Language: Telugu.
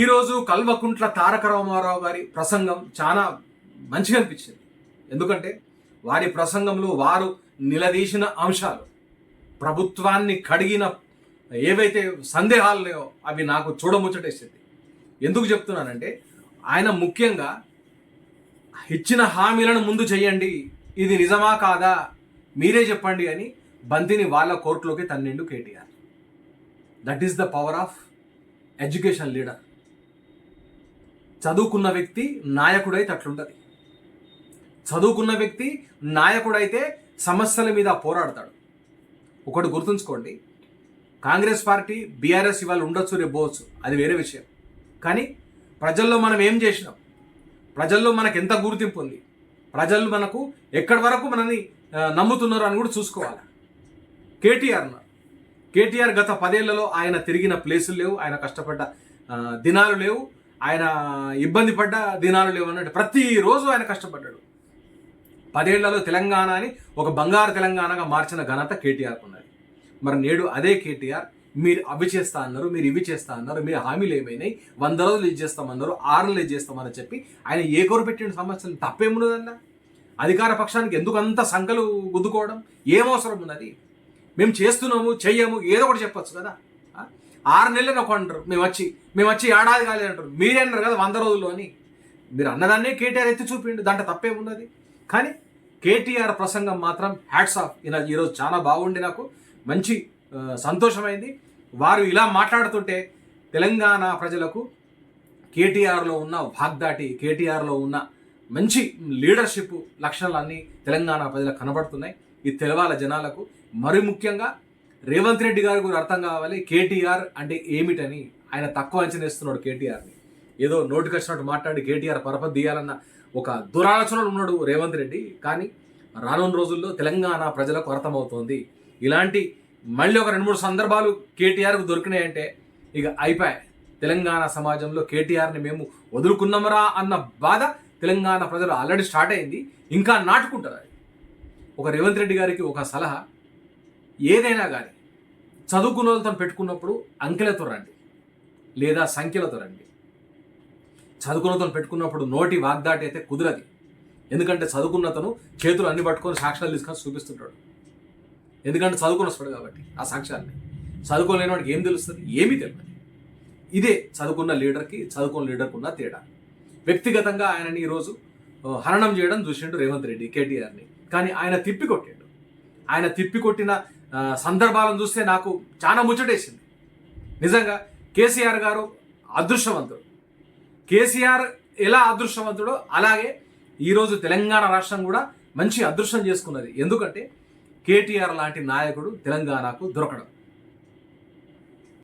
ఈరోజు కల్వకుంట్ల తారక రామారావు గారి ప్రసంగం చాలా మంచిగా అనిపించింది. ఎందుకంటే వారి ప్రసంగంలో వారు నిలదీసిన అంశాలు ప్రభుత్వాన్ని కడిగిన ఏవైతే సందేహాలు లేవో అవి నాకు చూడముచ్చటేసింది. ఎందుకు చెప్తున్నానంటే ఆయన ముఖ్యంగా ఇచ్చిన హామీలను ముందు చేయండి ఇది నిజమా కాదా మీరే చెప్పండి అని బంతిని వాళ్ళ కోర్టులోకి తన్నిండు KTR. That is the power of education leader చదువుకున్న వ్యక్తి నాయకుడైతే అట్లుంటది. చదువుకున్న వ్యక్తి నాయకుడైతే సమస్యల మీద పోరాడతాడు. ఒకటి గుర్తుంచుకోండి. కాంగ్రెస్ పార్టీ బీఆర్ఎస్ ఇవాళ ఉండొచ్చు రేపు పోవచ్చు అది వేరే విషయం. కానీ ప్రజల్లో మనం ఏం చేసినాం? ప్రజల్లో మనకు ఎంత గుర్తింపు ఉంది? ప్రజలు మనకు ఎక్కడి వరకు మనని నమ్ముతున్నారు అని కూడా చూసుకోవాలి. కేటీఆర్ కేటీఆర్ గత పదేళ్ళలో ఆయన తిరిగిన ప్లేసులు లేవు ఆయన కష్టపడ్డ దినాలు లేవు. ఆయన ఇబ్బంది పడ్డ దినాలు లేవన్నట్టు ప్రతిరోజు ఆయన కష్టపడ్డాడు. పదేళ్ళలో తెలంగాణని ఒక బంగారు తెలంగాణగా మార్చిన ఘనత కేటీఆర్ ఉన్నది. మరి నేడు అదే కేటీఆర్ మీరు అవి చేస్తా అన్నారు మీరు ఇవి చేస్తా అన్నారు మీరు హామీలు ఏమైనాయి వంద రోజులు ఇది చేస్తామన్నారు ఆరు నెలలు ఇది చేస్తామని చెప్పి ఆయన ఏ కోరు పెట్టిన సమస్యలు? తప్పేమున్నదన్నా? అధికార పక్షానికి ఎందుకు అంత సంఖలు గుద్దుకోవడం? ఏమవసరం ఉన్నది? మేము చేస్తున్నాము చెయ్యము ఏదో ఒకటి చెప్పొచ్చు కదా. ఆరు నెలలు ఒక అంటారు. మేము వచ్చి మేము వచ్చి ఏడాది కాలేదు అంటారు. మీరే అన్నారు కదా వంద రోజులు అని. మీరు అన్నదాన్నే కేటీఆర్ ఎత్తి చూపిండు దాంట్లో తప్పేమున్నది? కానీ కేటీఆర్ ప్రసంగం మాత్రం హ్యాట్స్ ఆఫ్ ఈరోజు చాలా బాగుండి నాకు. మంచి సంతోషమైంది. వారు ఇలా మాట్లాడుతుంటే తెలంగాణ ప్రజలకు కేటీఆర్లో ఉన్న వాగ్దాటి కేటీఆర్లో ఉన్న మంచి లీడర్షిప్ లక్షణాలన్నీ తెలంగాణ ప్రజలకు కనబడుతున్నాయి. ఇది తెలవాల జనాలకు. మరి ముఖ్యంగా రేవంత్ రెడ్డి గారు కూడా అర్థం కావాలి కేటీఆర్ అంటే ఏమిటని. ఆయన తక్కువ అంచనా ఇస్తున్నాడు కేటీఆర్ని. ఏదో నోటికి వచ్చినట్టు మాట్లాడి కేటీఆర్ పరపతి తీయాలన్న ఒక దురాలోచనలు ఉన్నాడు రేవంత్ రెడ్డి. కానీ రానున్న రోజుల్లో తెలంగాణ ప్రజలకు అర్థమవుతోంది. ఇలాంటి మళ్ళీ ఒక రెండు మూడు సందర్భాలు కేటీఆర్కు దొరికినాయంటే ఇక అయిపోయాయి. తెలంగాణ సమాజంలో కేటీఆర్ని మేము వదులుకున్నామరా అన్న బాధ తెలంగాణ ప్రజలు ఆల్రెడీ స్టార్ట్ అయింది. ఇంకా నాటుకుంటారు ఒక రేవంత్ రెడ్డి గారికి ఒక సలహా ఏదైనా కానీ చదువుకున్న వాళ్ళతో పెట్టుకున్నప్పుడు అంకెలతో రండి లేదా సంఖ్యలతో రండి. చదువుకున్నతో పెట్టుకున్నప్పుడు నోటి వాగ్దాటి అయితే కుదరది. ఎందుకంటే చదువుకున్నతను చేతులు అన్ని పట్టుకొని సాక్ష్యాలు తీసుకొని చూపిస్తుంటాడు. ఎందుకంటే చదువుకుని వస్తాడు కాబట్టి ఆ సాక్ష్యాన్ని చదువుకోలేని వాడికి ఏం తెలుస్తుంది? ఏమీ తెలియదు. ఇదే చదువుకున్న లీడర్కి చదువుకున్న లీడర్కి ఉన్న తేడా. వ్యక్తిగతంగా ఆయనని ఈరోజు హరణం చేయడం చూసిండు రేవంత్ రెడ్డి కేటీఆర్ని. కానీ ఆయన తిప్పికొట్టిండు ఆయన తిప్పి కొట్టిన సందర్భాలను చూస్తే నాకు చాలా ముచ్చటేసింది. నిజంగా కేసీఆర్ గారు అదృష్టవంతుడు. కేసీఆర్ ఎలా అదృష్టవంతుడో అలాగే ఈరోజు తెలంగాణ రాష్ట్రం కూడా మంచి అదృష్టం చేసుకున్నది. ఎందుకంటే కేటీఆర్ లాంటి నాయకుడు తెలంగాణకు దొరకడం.